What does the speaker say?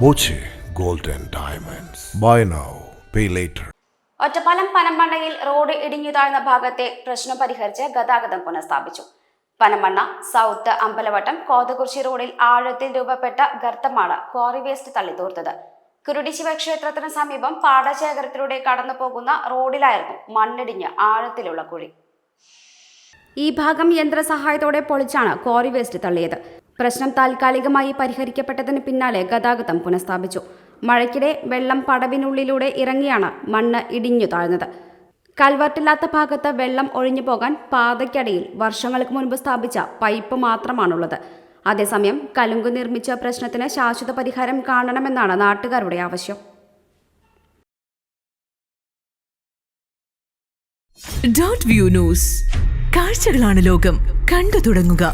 Boche gold diamonds Diamonds. Buy now, pay later. Ottapalam പനമ്പണ്ണയിൽ road ഇടിഞ്ഞു താഴ്ന്ന ഭാഗത്തെ പ്രശ്നം പരിഹരിച്ച് ഗതാഗതം പുനഃസ്ഥാപിച്ചു പനമ്പണ്ണ സൗത്ത് അമ്പലവട്ടം കോതകുർശി റോഡിൽ ആഴത്തിൽ രൂപപ്പെട്ട ഗർത്തമാണ് ക്വാറി വേസ്റ്റ് തള്ളിത്തൂർത്തത് കുരുടി ശിവക്ഷേത്രത്തിന് സമീപം പാടശേഖരത്തിലൂടെ കടന്നു പോകുന്ന റോഡിലായിരുന്നു മണ്ണിടിഞ്ഞ് ആഴത്തിലുള്ള കുഴി ഈ ഭാഗം യന്ത്രസഹായത്തോടെ പൊളിച്ചാണ് ക്വാറി വേസ്റ്റ് തള്ളിയത് പ്രശ്നം താൽക്കാലികമായി പരിഹരിക്കപ്പെട്ടതിന് പിന്നാലെ ഗതാഗതം പുനഃസ്ഥാപിച്ചു. മഴയ്ക്കിടെ വെള്ളം പടവിനുള്ളിലൂടെ ഇറങ്ങിയാണ് മണ്ണ് ഇടിഞ്ഞു താഴ്ന്നത്. കൽവർട്ടില്ലാത്ത ഭാഗത്ത് വെള്ളം ഒഴിഞ്ഞു പോകാൻ പാതയ്ക്കടിയിൽ വർഷങ്ങൾക്ക് മുൻപ് സ്ഥാപിച്ച പൈപ്പ് മാത്രമാണുള്ളത്. അതേസമയം കലുങ്ക് നിർമ്മിച്ച പ്രശ്നത്തിന് ശാശ്വത പരിഹാരം കാണണമെന്നാണ് നാട്ടുകാരുടെ ആവശ്യം. ഡോട്ട് വ്യൂ ന്യൂസ് കാഴ്ചകളാണ് ലോകം. കണ്ടു തുടങ്ങുക.